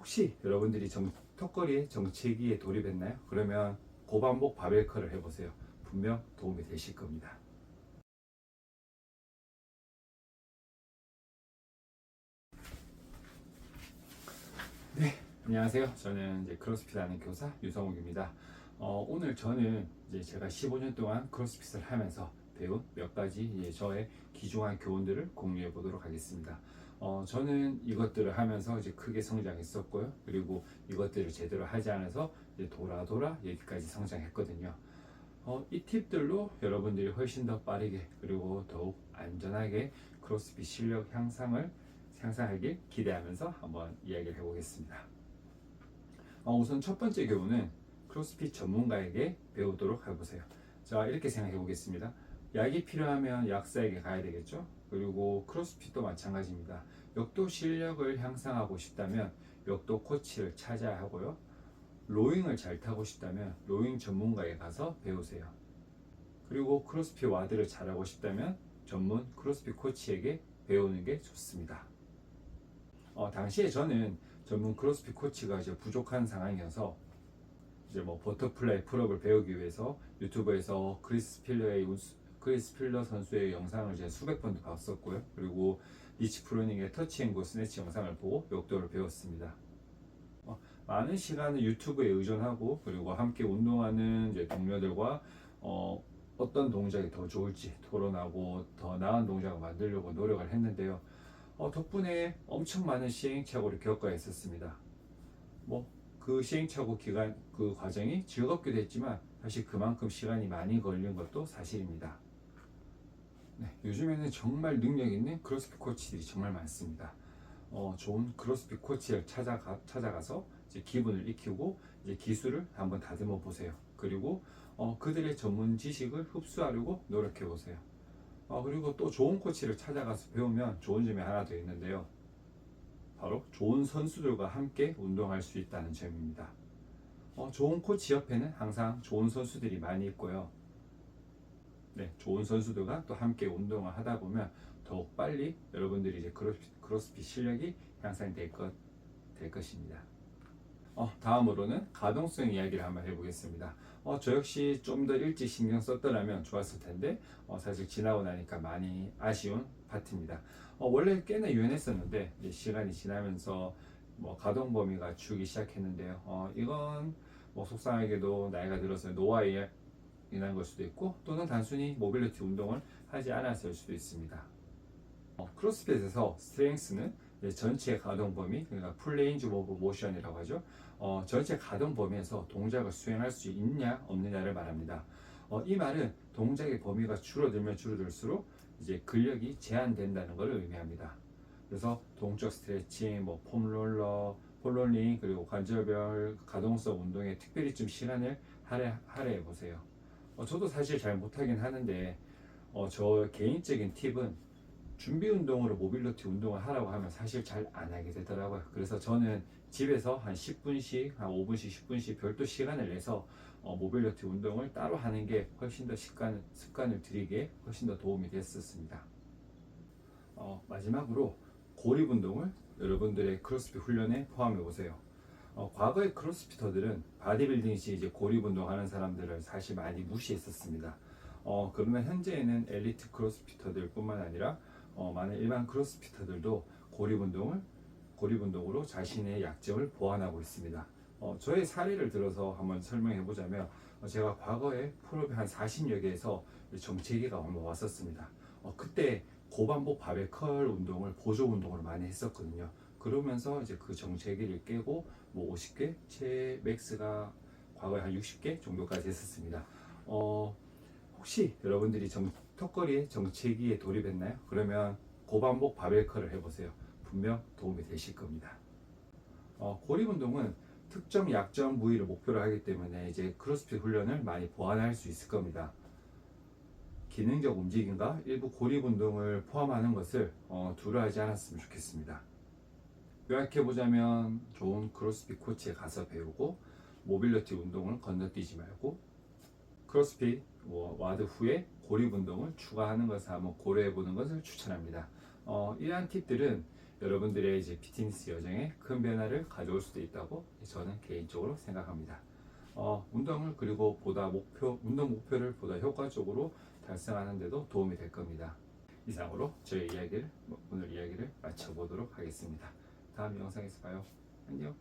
혹시 여러분들이 정, 턱걸이의 정체기에 돌입했나요? 그러면 고반복 바벨컬을 해보세요. 분명 도움이 되실 겁니다. 네, 안녕하세요. 저는 이제 크로스핏 하는 교사 유성욱입니다. 어, 오늘 저는 이제 제가 15년 동안 크로스핏을 하면서 배운 몇 가지 저의 귀중한 교훈들을 공유해 보도록 하겠습니다. 어, 저는 이것들을 하면서 이제 크게 성장했었고요. 그리고 이것들을 제대로 하지 않아서 이제 돌아 돌아 여기까지 성장했거든요. 어, 이 팁들로 여러분들이 훨씬 더 빠르게 그리고 더욱 안전하게 크로스핏 실력 향상을 향상하길 기대하면서 한번 이야기를 해보겠습니다. 어, 우선 첫 번째 교훈은 크로스핏 전문가에게 배우도록 해보세요. 자 이렇게 생각해 보겠습니다. 약이 필요하면 약사에게 가야 되겠죠. 그리고 크로스핏도 마찬가지입니다. 역도 실력을 향상하고 싶다면 역도 코치를 찾아야 하고요. 로잉을 잘 타고 싶다면 로잉 전문가에 가서 배우세요. 그리고 크로스핏 와드를 잘하고 싶다면 전문 크로스핏 코치에게 배우는 게 좋습니다. 어, 당시에 저는 전문 크로스핏 코치가 이제 부족한 상황이어서 이제 뭐 버터플라이 풀업을 배우기 위해서 유튜브에서 크리스 필러의 우스- 크리스 필러 선수의 영상을 이제 수백 번도 봤었고요. 그리고 리치 프로닝의 터치앤고 스네치 영상을 보고 역도를 배웠습니다. 어, 많은 시간을 유튜브에 의존하고 그리고 함께 운동하는 이제 동료들과 어, 어떤 동작이 더 좋을지 토론하고 더 나은 동작을 만들려고 노력을 했는데요. 어, 덕분에 엄청 많은 시행착오를 겪어야 했었습니다. 뭐 그 시행착오 기간 그 과정이 즐겁기도 했지만 사실 그만큼 시간이 많이 걸린 것도 사실입니다. 네, 요즘에는 정말 능력 있는 크로스핏 코치들이 정말 많습니다. 어, 좋은 크로스핏 코치를 찾아가, 찾아가서 이제 기분을 익히고 이제 기술을 한번 다듬어 보세요. 그리고 어, 그들의 전문 지식을 흡수하려고 노력해 보세요. 어, 그리고 또 좋은 코치를 찾아가서 배우면 좋은 점이 하나 더 있는데요. 바로 좋은 선수들과 함께 운동할 수 있다는 점입니다. 어, 좋은 코치 옆에는 항상 좋은 선수들이 많이 있고요. 네, 좋은 선수들과 또 함께 운동을 하다 보면 더욱 빨리 여러분들이 이제 크로스핏, 크로스핏 실력이 향상될 것, 될 것입니다. 어, 다음으로는 가동성 이야기를 한번 해보겠습니다. 어, 저 역시 좀 더 일찍 신경 썼더라면 좋았을 텐데 어, 사실 지나고 나니까 많이 아쉬운 파트입니다. 어, 원래 꽤나 유연했었는데 시간이 지나면서 뭐 가동 범위가 줄기 시작했는데요. 어, 이건 뭐 속상하게도 나이가 들어서 노화에 인한 걸 수도 있고 또는 단순히 모빌리티 운동을 하지 않았을 수도 있습니다. 어, 크로스핏에서 스트렝스는 전체 가동 범위 그러니까 풀레인지 오브 모션이라고 하죠. 어, 전체 가동 범위에서 동작을 수행할 수 있냐 없느냐를 말합니다. 어, 이 말은 동작의 범위가 줄어들면 줄어들수록 이제 근력이 제한된다는 것을 의미합니다. 그래서 동적 스트레칭, 뭐 폼롤러, 폴롤링 그리고 관절별 가동성 운동에 특별히 좀 시간을 할애, 할애해 보세요. 어, 저도 사실 잘 못하긴 하는데 어, 저 개인적인 팁은 준비 운동으로 모빌리티 운동을 하라고 하면 사실 잘 안 하게 되더라고요. 그래서 저는 집에서 한 10분씩, 한 5분씩, 10분씩 별도 시간을 내서 어, 모빌리티 운동을 따로 하는 게 훨씬 더 습관, 습관을 들이기에 훨씬 더 도움이 됐었습니다. 어, 마지막으로 고립 운동을 여러분들의 크로스핏 훈련에 포함해 보세요. 어, 과거의 크로스피터들은 바디빌딩 시 이제 고립 운동하는 사람들을 사실 많이 무시했었습니다. 어, 그러면 현재에는 엘리트 크로스피터들뿐만 아니라 어, 많은 일반 크로스피터들도 고립 운동을 고립 운동으로 자신의 약점을 보완하고 있습니다. 어, 저의 사례를 들어서 한번 설명해 보자면 어, 제가 과거에 프로비 한 40여 개에서 정체기가 한번 왔었습니다. 어, 그때 고반복 바벨컬 운동을 보조 운동을 많이 했었거든요. 그러면서 이제 그 정체기를 깨고 뭐 50개, 제 맥스가 과거에 한 60개 정도까지 했었습니다. 어, 혹시 여러분들이 정, 턱걸이의 정체기에 돌입했나요? 그러면 고반복 바벨컬을 해보세요. 분명 도움이 되실 겁니다. 어, 고립 운동은 특정 약점 부위를 목표로 하기 때문에 이제 크로스핏 훈련을 많이 보완할 수 있을 겁니다. 기능적 움직임과 일부 고립 운동을 포함하는 것을 어, 두려워하지 않았으면 좋겠습니다. 요약해 보자면 좋은 크로스핏 코치에 가서 배우고 모빌리티 운동을 건너뛰지 말고 크로스핏 뭐 와드 후에 고립 운동을 추가하는 것을 한번 고려해 보는 것을 추천합니다. 어, 이러한 팁들은 여러분들의 이제 피트니스 여정에 큰 변화를 가져올 수도 있다고 저는 개인적으로 생각합니다. 어, 운동을 그리고 보다 목표 운동 목표를 보다 효과적으로 달성하는데도 도움이 될 겁니다. 이상으로 저의 이야기를 오늘 이야기를 마쳐보도록 하겠습니다. 다음 영상에서 봐요. 안녕.